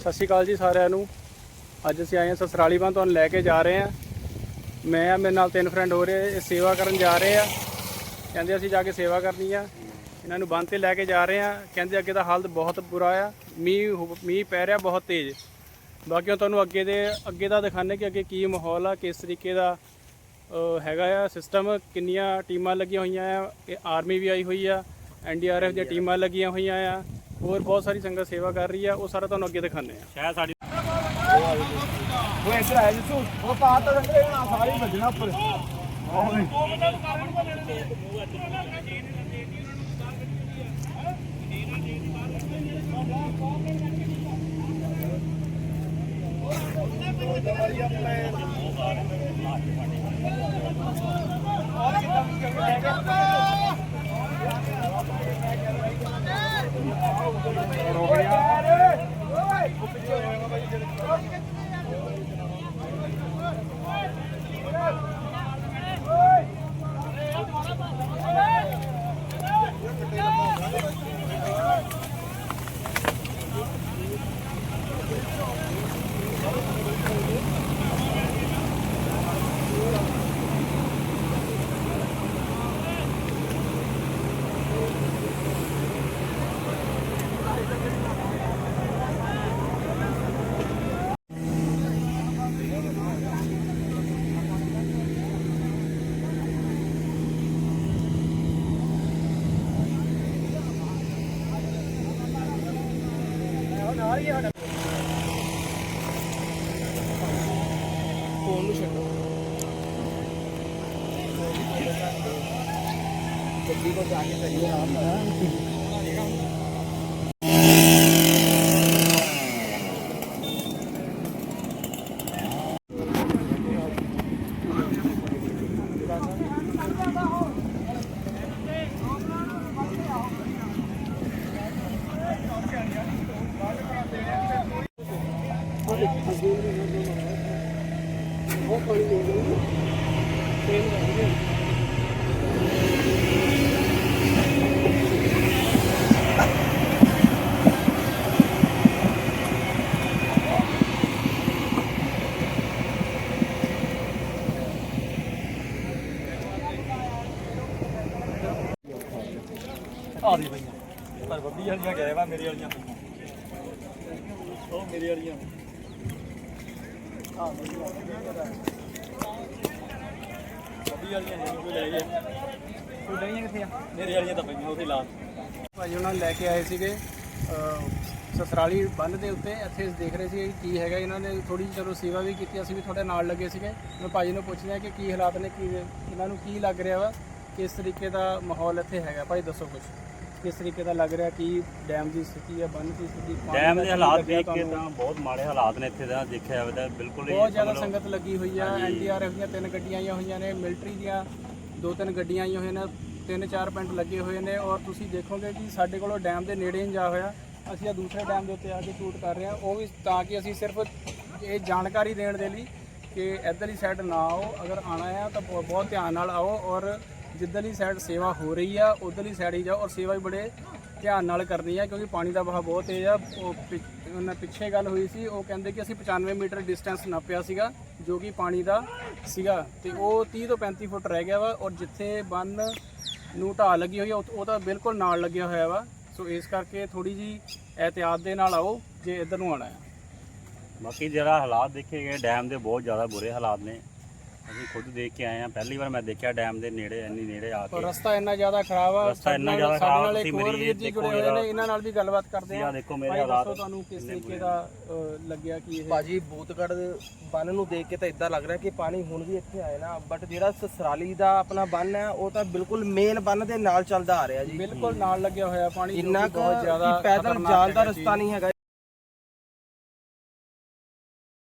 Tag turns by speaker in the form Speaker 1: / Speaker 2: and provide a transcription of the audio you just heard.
Speaker 1: ਸਤਿ ਸ਼੍ਰੀ ਅਕਾਲ ਜੀ ਸਾਰਿਆਂ ਨੂੰ। ਅੱਜ ਅਸੀਂ ਆਏ ਹਾਂ ਸਸਰਾਲੀ ਬੰਨ ਤੁਹਾਨੂੰ ਲੈ ਕੇ ਜਾ ਰਹੇ ਹਾਂ। ਮੈਂ ਆ ਮੇਰੇ ਨਾਲ ਤਿੰਨ ਫਰੈਂਡ ਹੋ ਰਹੇ ਇਹ ਸੇਵਾ ਕਰਨ ਜਾ ਰਹੇ ਆ। ਕਹਿੰਦੇ ਅਸੀਂ ਜਾ ਕੇ ਸੇਵਾ ਕਰਨੀ ਆ। ਇਹਨਾਂ ਨੂੰ ਬੰਨ ਤੇ ਲੈ ਕੇ ਜਾ ਰਹੇ ਆ ਕਹਿੰਦੇ ਅੱਗੇ ਦਾ ਹਾਲਤ ਬਹੁਤ ਬੁਰਾ ਆ। ਮੀਂਹ ਹੁ- ਮੀਂਹ ਪੈ ਰਿਹਾ ਬਹੁਤ ਤੇਜ਼। ਬਾਕੀ ਉਹ ਤੁਹਾਨੂੰ ਅੱਗੇ ਦੇ ਅੱਗੇ ਦਾ ਦਿਖਾਣੇ ਕਿ ਅੱਗੇ ਕੀ ਮਾਹੌਲ ਆ ਕਿਸ ਤਰੀਕੇ ਦਾ ਹੈਗਾ ਆ ਸਿਸਟਮ ਕਿੰਨੀਆਂ ਟੀਮਾਂ ਲੱਗੀਆਂ ਹੋਈਆਂ ਆ। ਇਹ ਆਰਮੀ ਵੀ ਆਈ ਹੋਈ ਆ ਐਨਡੀਆਰਐਫ ਦੀਆਂ ਟੀਮਾਂ ਲੱਗੀਆਂ ਹੋਈਆਂ ਆ। ਹੋਰ ਬਹੁਤ ਸਾਰੀ ਸੰਗਤ ਸੇਵਾ ਕਰ ਰਹੀ ਆ ਉਹ ਸਾਰਾ ਤੁਹਾਨੂੰ ਅੱਗੇ ਦਿਖਾਣੇ ਆ।
Speaker 2: ਸ਼ਾਇਦ ਸਾਡੀ
Speaker 3: ਉਹ ਇੱਧਰ ਆਇਆ ਜਿੱਥੋਂ ਉਹ ਪਾਰ ਤਾਂ ਰੰਗੇ ਨਾ ਸਾਰੀ ਵੱਜਣਾ ਉੱਪਰ Get over
Speaker 1: ਫੋਨ ਨੂੰ ਛੱਡੋ
Speaker 3: ਗੱਡੀ ਕੋ ਜਾ ਕੇ ਕਰੀਏ ਆਰਾਮ
Speaker 2: ਆ ਦੀ ਪਈਆਂ ਪਰ ਬੱਬੀ ਵਾਲੀਆਂ ਗਏ ਵਾ ਮੇਰੇ ਵਾਲੀਆਂ। ਪਈਆਂ ਉਹ ਮੇਰੇ ਵਾਲੀਆਂ। ਆ ਬੱਬੀ ਵਾਲੀਆਂ ਨਹੀਂ ਕੋਈ ਲੈ ਗਏ
Speaker 1: ਕੋਈ ਨਹੀਂ ਕਿੱਥੇ ਆ
Speaker 2: ਮੇਰੇ ਵਾਲੀਆਂ ਤਾਂ ਪਈਆਂ ਉੱਥੇ ਲਾ
Speaker 1: ਭਾਜੀ ਉਹਨਾਂ ਨੂੰ ਲੈ ਕੇ ਆਏ ਸੀਗੇ ਸਸਰਾਲੀ ਬੰਨ ਦੇ ਉੱਤੇ। ਇੱਥੇ ਦੇਖ ਰਹੇ ਸੀ ਕੀ ਹੈਗਾ। ਇਹਨਾਂ ਨੇ ਥੋੜੀ ਜਿਹੀ ਚਲੋ ਸੇਵਾ ਵੀ ਕੀਤੀ। ਅਸੀਂ ਵੀ ਤੁਹਾਡੇ ਨਾਲ ਲੱਗੇ ਸੀਗੇ। ਮੈਂ ਭਾਜੀ ਨੂੰ ਪੁੱਛ ਲਿਆ ਕਿ ਕੀ ਹਾਲਾਤ ਨੇ, ਕੀ ਇਹਨਾਂ ਨੂੰ ਕੀ ਲੱਗ ਰਿਹਾ ਵਾ? ਕਿਸ ਤਰੀਕੇ ਦਾ ਮਾਹੌਲ ਇੱਥੇ ਹੈਗਾ? ਭਾਈ ਦੱਸੋ ਕੁਝ ਕਿਸ ਤਰੀਕੇ ਦਾ ਲੱਗ ਰਿਹਾ ਕੀ ਡੈਮ ਦੀ ਸਥਿਤੀ ਹੈ ਬੰਨ ਦੀ ਸਥਿਤੀ ਪਾਣੀ
Speaker 2: ਡੈਮ
Speaker 1: ਦਾ
Speaker 2: ਦੇ
Speaker 1: ਕੀ
Speaker 2: ਹਾਲਾਤ
Speaker 1: ਲੱਗਿਆ
Speaker 2: ਦੇਖ ਕੇ
Speaker 1: ਤੁਹਾਨੂੰ?
Speaker 2: ਤਾਂ ਬਹੁਤ ਮਾੜੇ ਹਾਲਾਤ ਨੇ ਇੱਥੇ ਦਾ ਦੇਖਿਆ ਜਾਵੇ ਤਾਂ ਬਿਲਕੁਲ ਹੀ
Speaker 1: ਬਹੁਤ ਜ਼ਿਆਦਾ ਸੰਗਤ ਲੱਗੀ ਹੋਈ ਆ
Speaker 2: ਹਾਂਜੀ।
Speaker 1: ਐਨਡੀਆਰਐਫ ਦੀਆਂ ਤਿੰਨ ਗੱਡੀਆਂ ਆਈਆਂ ਹੋਈਆਂ ਨੇ ਮਿਲਟਰੀ ਦੀਆਂ ਦੋ ਤਿੰਨ ਗੱਡੀਆਂ ਆਈਆਂ ਹੋਈਆਂ ਨੇ ਤਿੰਨ ਚਾਰ ਪਿੰਡ ਲੱਗੇ ਹੋਏ ਨੇ ਔਰ ਤੁਸੀਂ ਦੇਖੋਗੇ ਕਿ ਸਾਡੇ ਕੋਲੋਂ ਡੈਮ ਦੇ ਨੇੜੇ ਨਹੀਂ ਜਾ ਹੋਇਆ ਅਸੀਂ ਆ ਦੂਸਰੇ ਡੈਮ ਦੇ ਉੱਤੇ ਆ ਕੇ ਸ਼ੂਟ ਕਰ ਰਹੇ ਹਾਂ ਉਹ ਵੀ ਤਾਂ ਕਿ ਅਸੀਂ ਸਿਰਫ ਇਹ ਜਾਣਕਾਰੀ ਦੇਣ ਦੇ ਲਈ ਕਿ ਇੱਧਰਲੀ ਸਾਈਡ ਨਾ ਆਓ ਅਗਰ ਆਣਾ ਆ ਤਾਂ ਬਹੁ- ਬਹੁਤ ਧਿਆਨ ਨਾਲ ਆਓ ਔਰ ਜਿੱਧਰਲੀ ਸਾਈਡ ਸੇਵਾ ਹੋ ਰਹੀ ਆ, ਉਧਰਲੀ ਸਾਈਡ ਹੀ ਜਾਓ ਔਰ ਸੇਵਾ ਵੀ ਬੜੇ ਧਿਆਨ ਨਾਲ ਕਰਨੀ ਆ ਕਿਉਂਕਿ ਪਾਣੀ ਦਾ ਵਹਾਅ ਬਹੁਤ ਤੇਜ਼ ਆ। ਉਹ ਪਿ- ਉਹਨਾਂ ਪਿੱਛੇ ਗੱਲ ਹੋਈ ਸੀ, ਉਹ ਕਹਿੰਦੇ ਕਿ ਅਸੀਂ 95 ਮੀਟਰ ਡਿਸਟੈਂਸ ਨਾਪਿਆ ਸੀਗਾ, ਜੋ ਕਿ ਪਾਣੀ ਦਾ ਸੀਗਾ। ਤੇ ਉਹ 30 ਤੋਂ 35 ਫੁੱਟ ਰਹਿ ਗਿਆ ਵਾ ਔਰ ਜਿੱਥੇ ਬੰਨ ਨੂੰ ਢਾਹ ਲੱਗੀ ਹੋਈ ਆ, ਉਹ ਉਹ ਤਾਂ ਬਿਲਕੁਲ ਨਾਲ ਲੱਗਿਆ ਹੋਇਆ ਵਾ। ਸੋ ਇਸ ਕਰਕੇ ਥੋੜੀ ਜੀ ਇਹਤਿਆਤ ਦੇ ਨਾਲ ਆਓ, ਜੇ ਇੱਧਰ ਨੂੰ ਆਣਾ ਹੈ।
Speaker 2: ਬਾਕੀ ਜਿਹੜਾ ਹਾਲਾਤ ਦੇਖੇ ਗਏ, ਡੈਮ ਦੇ ਬਹੁਤ ਜ਼ਿਆਦਾ ਬੁਰੇ ਹਾਲਾਤ ਨੇ। ਅਸੀਂ ਖੁਦ ਦੇਖ ਕੇ ਆਏ ਆ ਪਹਿਲੀ ਵਾਰ ਮੈਂ ਦੇਖਿਆ ਡੈਮ ਦੇ ਨੇੜੇ ਇੰਨੀ ਨੇੜੇ ਆ ਕੇ।
Speaker 1: ਰਸਤਾ ਇੰਨਾ ਜ਼ਿਆਦਾ ਖਰਾਬ ਆ।
Speaker 2: ਰਸਤਾ ਇੰਨਾ ਜ਼ਿਆਦਾ
Speaker 1: ਸਾਡੇ
Speaker 2: ਖਰਾਬ,
Speaker 1: ਨਾਲ ਇੱਕ
Speaker 2: ਤੁਸੀਂ
Speaker 1: ਹੋਰ
Speaker 2: ਮੇਰੀ
Speaker 1: ਵੀਰ ਜੀ ਜੁੜੇ ਹੋਏ ਨੇ ਇਹਨਾਂ ਨਾਲ ਵੀ ਗੱਲਬਾਤ ਕਰਦੇ ਆ
Speaker 2: ਦੇਖੋ ਮੇਰੇ ਹਾਲਾਤ
Speaker 1: ਦੱਸੋ ਤੁਹਾਨੂੰ ਕਿਸ ਤਰੀਕੇ। ਦਾ ਲੱਗਿਆ ਕੀ ਇਹ?
Speaker 3: ਭਾਜੀ ਬੂਤਗੜ ਬੰਨ ਨੂੰ ਦੇਖ ਕੇ ਤਾਂ ਇਦਾਂ ਲੱਗ ਰਿਹਾ ਕਿ ਪਾਣੀ ਹੁਣ ਵੀ ਇੱਥੇ ਆਏ ਨਾ ਬਟ ਜਿਹੜਾ ਸਸਰਾਲੀ ਦਾ ਆਪਣਾ ਬੰਨ ਹੈ ਉਹ ਤਾਂ ਬਿਲਕੁਲ ਮੇਨ ਬੰਨ ਦੇ ਨਾਲ ਚੱਲਦਾ ਆ ਰਿਹਾ ਜੀ।
Speaker 1: ਬਿਲਕੁਲ ਨਾਲ ਲੱਗਿਆ ਹੋਇਆ ਪਾਣੀ
Speaker 3: ਇੰਨਾ
Speaker 1: ਕਿ ਬਹੁਤ ਜ਼ਿਆਦਾ
Speaker 3: ਪੈਦਲ ਜਾਣ ਦਾ। ਰਸਤਾ ਨਹੀਂ ਹੈਗਾ।